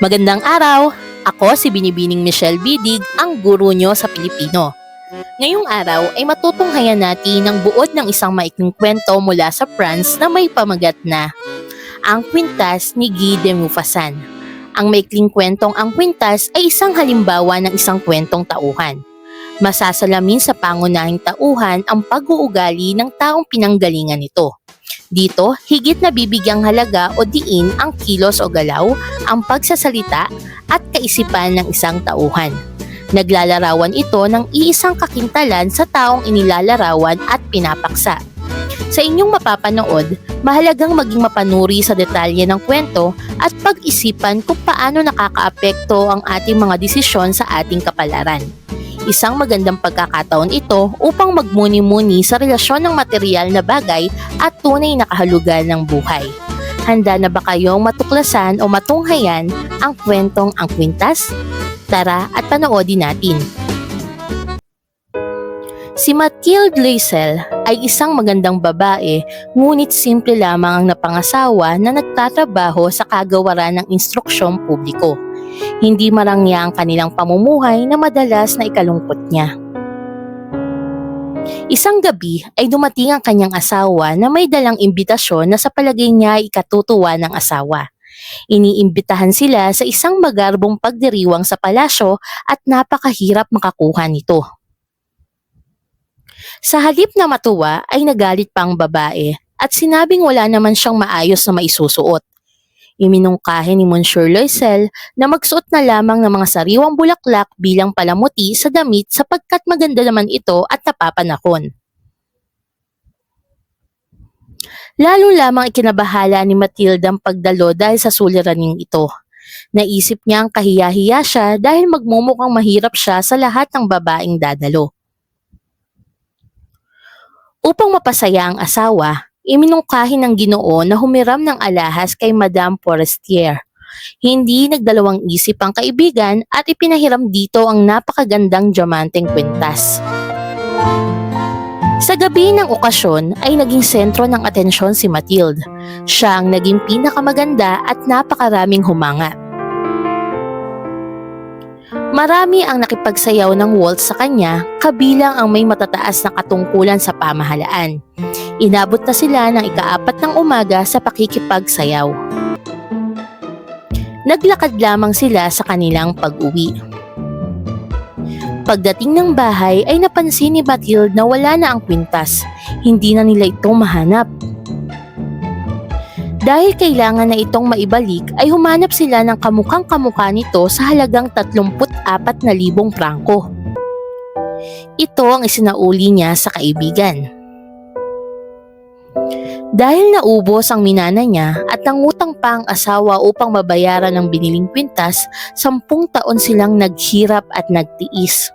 Magandang araw! Ako si Binibining Michelle Bidig, ang guro nyo sa Pilipino. Ngayong araw ay matutunghayan natin ang buod ng isang maikling kwento mula sa France na may pamagat na Ang Kwintas ni Guy de Maupassant. Ang maikling kwentong Ang Kwintas ay isang halimbawa ng isang kwentong tauhan. Masasalamin sa pangunahing tauhan ang pag-uugali ng taong pinanggalingan nito. Dito, higit na bibigyang halaga o diin ang kilos o galaw, ang pagsasalita at kaisipan ng isang tauhan. Naglalarawan ito ng iisang kakintalan sa taong inilalarawan at pinapaksa. Sa inyong mapapanood, mahalagang maging mapanuri sa detalye ng kwento at pag-isipan kung paano nakakaapekto ang ating mga desisyon sa ating kapalaran. Isang magandang pagkakataon ito upang magmuni-muni sa relasyon ng material na bagay at tunay na kahulugan ng buhay. Handa na ba kayong matuklasan o matunghayan ang kwentong ang kwintas? Tara at panoodin natin. Si Mathilde Leisel ay isang magandang babae ngunit simple lamang ang napangasawa na nagtatrabaho sa kagawaran ng instruksyong publiko. Hindi marangya ang kanilang pamumuhay na madalas na ikalungkot niya. Isang gabi ay dumating ang kanyang asawa na may dalang imbitasyon na sa palagay niya ay ikatutuwa ng asawa. Iniimbitahan sila sa isang magarbong pagdiriwang sa palasyo at napakahirap makakuha nito. Sa halip na matuwa ay nagalit pa ang babae at sinabing wala naman siyang maayos na maisusuot. Iminungkahe ni Monsieur Loisel na magsuot na lamang ng mga sariwang bulaklak bilang palamuti sa damit sapagkat maganda naman ito at napapanahon. Lalo lamang ikinabahala ni Matilda ang pagdalo dahil sa suliraning ito. Naisip niya ang kahiya-hiya siya dahil magmumukhang mahirap siya sa lahat ng babaeng dadalo. Upang mapasaya ang asawa, iminungkahi ng ginoo na humiram ng alahas kay Madame Forestier. Hindi nagdalawang isip ang kaibigan at ipinahiram dito ang napakagandang diamanteng kwintas. Sa gabi ng okasyon ay naging sentro ng atensyon si Matilde. Siya ang naging pinakamaganda at napakaraming humanga. Marami ang nakipagsayaw ng waltz sa kanya, kabilang ang may matataas na katungkulan sa pamahalaan. Inabot na sila ng ikaapat ng umaga sa pakikipagsayaw. Naglakad lamang sila sa kanilang pag-uwi. Pagdating ng bahay ay napansin ni Matilde na wala na ang kwintas. Hindi na nila ito mahanap. Dahil kailangan na itong maibalik ay humanap sila ng kamukhang kamukha nito sa halagang 34,000 prangko. Ito ang isinauli niya sa kaibigan. Dahil naubos ang minana niya at nangutang pa ang asawa upang mabayaran ang biniling kwintas, sampung taon silang naghirap at nagtiis.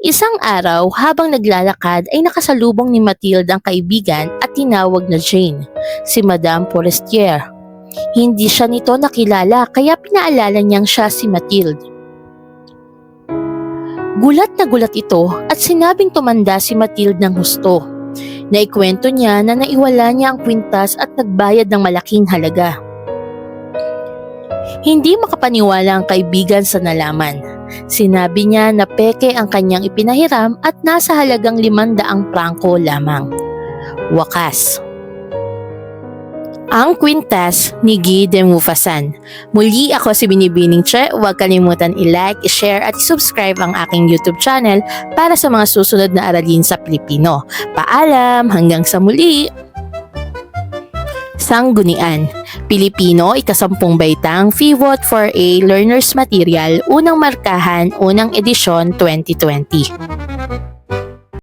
Isang araw habang naglalakad ay nakasalubong ni Matilde ang kaibigan at tinawag na Jane, si Madame Forestier. Hindi siya nito nakilala kaya pinaalala niyang siya si Matilde. Gulat na gulat ito at sinabing tumanda si Matilde ng husto. Naikwento niya na naiwala niya ang kwintas at nagbayad ng malaking halaga. Hindi makapaniwala ang kaibigan sa nalaman. Sinabi niya na peke ang kanyang ipinahiram at nasa halagang limandaang prangko lamang. Wakas. Ang Quintas ni Guy de Maupassant. Muli ako si Binibining Che. Huwag kalimutan i-like, i-share at i-subscribe ang aking YouTube channel para sa mga susunod na aralin sa Pilipino. Paalam! Hanggang sa muli! Sanggunian Pilipino, ikasampung baitang Fiwot for a Learner's Material, unang markahan, unang edisyon 2020.